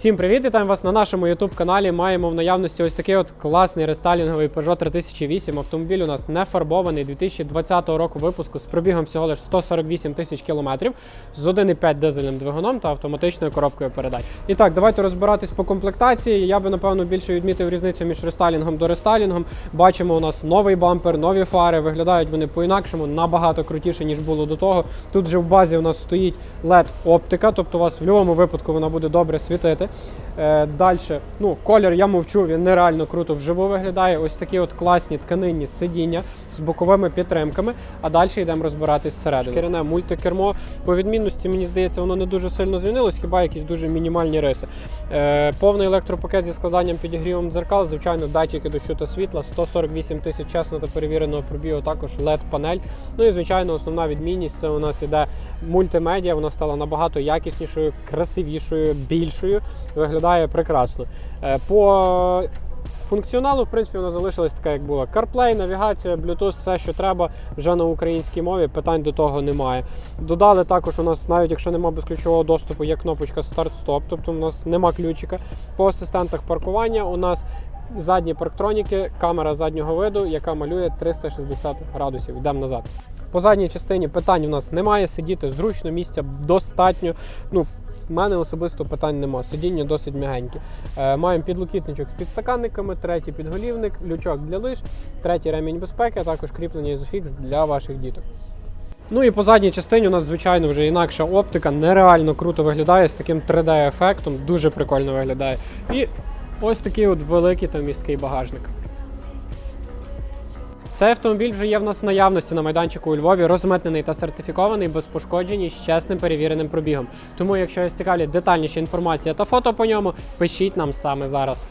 Всім привіт! Вітаємо вас на нашому youtube каналі. Маємо в наявності ось такий от класний рестайлінговий Peugeot 3008. Автомобіль у нас не фарбований 2020 року випуску з пробігом всього лише 148 тисяч кілометрів з 1,5 дизельним двигуном та автоматичною коробкою передач. І так, давайте розбиратись по комплектації. Я би напевно більше відмітив різницю між рестайлінгом до рестайлінгом. Бачимо, у нас новий бампер, нові фари. Виглядають вони по-інакшому, набагато крутіше, ніж було до того. Тут же в базі у нас стоїть led оптика, тобто у вас в будь-якому випадку вона буде добре світити. Е, Далі, ну, колір я мовчу, він нереально круто вживу виглядає. Ось такі от класні тканинні сидіння з боковими підтримками. А далі йдемо розбиратись всередині. Шкіряне мультикермо. По відмінності, мені здається, воно не дуже сильно змінилось, хіба якісь дуже мінімальні риси. Е, повний електропакет зі складанням підігрівом дзеркал, звичайно, датчики дощу та світла, 148 тисяч чесно та перевіреного пробігу, також LED-панель. Ну і звичайно, основна відмінність це у нас іде мультимедіа. Вона стала набагато якіснішою, красивішою, більшою. Виглядає прекрасно. Е, По функціоналу, в принципі, вона залишилась така, як була. CarPlay, навігація, Bluetooth, все, що треба, вже на українській мові. Питань до того немає. Додали також у нас, навіть якщо немає безключового доступу, є кнопочка старт-стоп, тобто у нас нема ключика. По асистентах паркування у нас задні парктроніки, камера заднього виду, яка малює 360 градусів. Йдемо назад. По задній частині питань у нас немає, сидіти зручно, місця достатньо. Ну, в мене особисто питань нема. Сидіння досить м'ягенькі. Е, маємо підлокітничок з підстаканниками, третій підголівник, лючок для лиш, третій ремінь безпеки, а також кріплення Isofix для ваших діток. Ну і по задній частині у нас, звичайно, вже інакша оптика, нереально круто виглядає з таким 3D-ефектом, дуже прикольно виглядає. І ось такий от великий та місткий багажник. Цей автомобіль вже є в нас в наявності на майданчику у Львові, розмитнений та сертифікований без пошкоджень і з чесним перевіреним пробігом. Тому, якщо вас цікавлять детальніша інформація та фото по ньому, пишіть нам саме зараз.